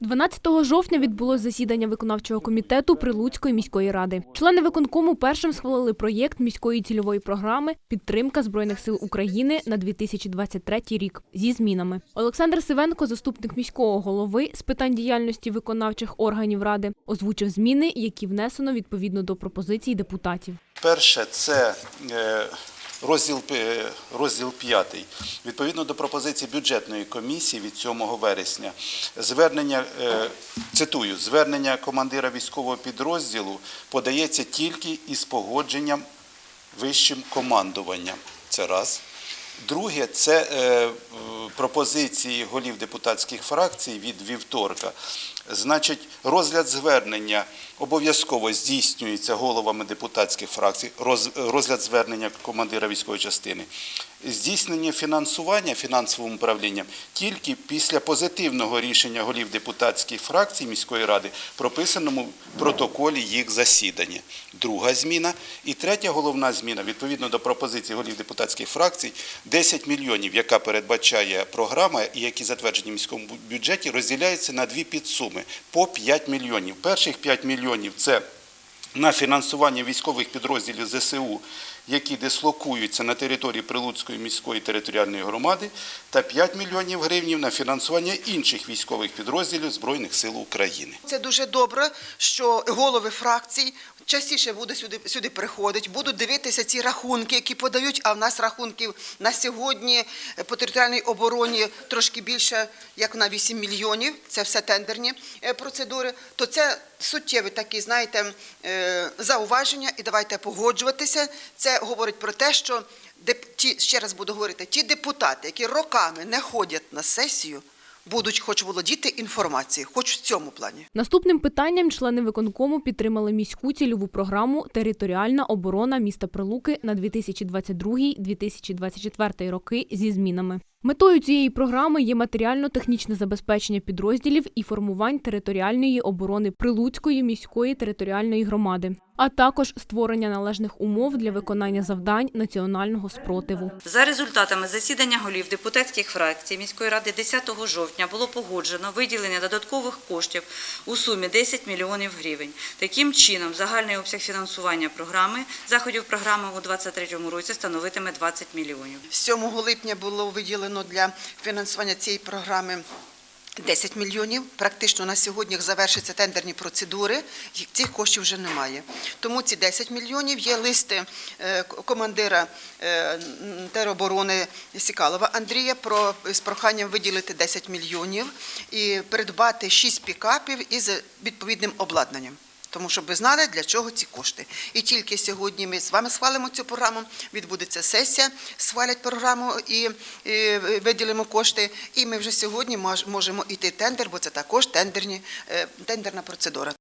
12 жовтня відбулось засідання виконавчого комітету Прилуцької міської ради. Члени виконкому першим схвалили проєкт міської цільової програми Підтримка збройних сил України на 2023 рік зі змінами. Олександр Сивенко, заступник міського голови з питань діяльності виконавчих органів ради, озвучив зміни, які внесено відповідно до пропозицій депутатів. Перше це е, розділ, розділ 5. Відповідно до пропозиції бюджетної комісії від 7 вересня, звернення, е, цитую, звернення командира військового підрозділу подається тільки із погодженням вищим командуванням. Це раз. Друге, це е, пропозиції голів депутатських фракцій від вівторка. Значить, розгляд звернення обов'язково здійснюється головами депутатських фракцій, розгляд звернення командира військової частини. Здійснення фінансування фінансовим управлінням тільки після позитивного рішення голів депутатських фракцій міської ради, прописаному в протоколі їх засідання. Друга зміна. І третя головна зміна, відповідно до пропозиції голів депутатських фракцій, 10 мільйонів, яка передбачає програма і які затверджені в міському бюджеті, розділяються на дві підсуми по 5 мільйонів. Перших 5 мільйонів це на фінансування військових підрозділів ЗСУ, які дислокуються на території Прилуцької міської територіальної громади, та 5 мільйонів гривнів на фінансування інших військових підрозділів Збройних сил України. Це дуже добре, що голови фракцій частіше будуть сюди, сюди приходити, будуть дивитися ці рахунки, які подають. А в нас рахунків на сьогодні е, по територіальній обороні трошки більше, як на 8 мільйонів. Це все тендерні е, процедури. То це суттєві такі, знаєте, е, зауваження, і давайте погоджуватися. Це говорить про те, що ті, ще раз буду говорити, ті депутати, які роками не ходять на сесію, будуть хоч володіти інформацією, хоч в цьому плані. Наступним питанням члени виконкому підтримали міську цільову програму Територіальна оборона міста Прилуки на 2022-2024 роки зі змінами. Метою цієї програми є матеріально-технічне забезпечення підрозділів і формувань територіальної оборони Прилуцької міської територіальної громади, а також створення належних умов для виконання завдань національного спротиву. За результатами засідання голів депутатських фракцій міської ради 10 жовтня було погоджено виділення додаткових коштів у сумі 10 мільйонів гривень. Таким чином, загальний обсяг фінансування програми заходів програми у 2023 році становитиме 20 мільйонів. 7 липня було виділено для фінансування цієї програми 10 мільйонів. Практично на сьогодні завершаться тендерні процедури. Цих коштів вже немає. Тому ці 10 мільйонів є листи е, командира е, тероборони Сікалова Андрія про з проханням виділити 10 мільйонів і придбати 6 пікапів із відповідним обладнанням. Тому що ви знали, для чого ці кошти. І тільки сьогодні ми з вами схвалимо цю програму, відбудеться сесія, схвалять програму і, виділимо кошти. І ми вже сьогодні можемо йти тендер, бо це також тендерні, е, тендерна процедура.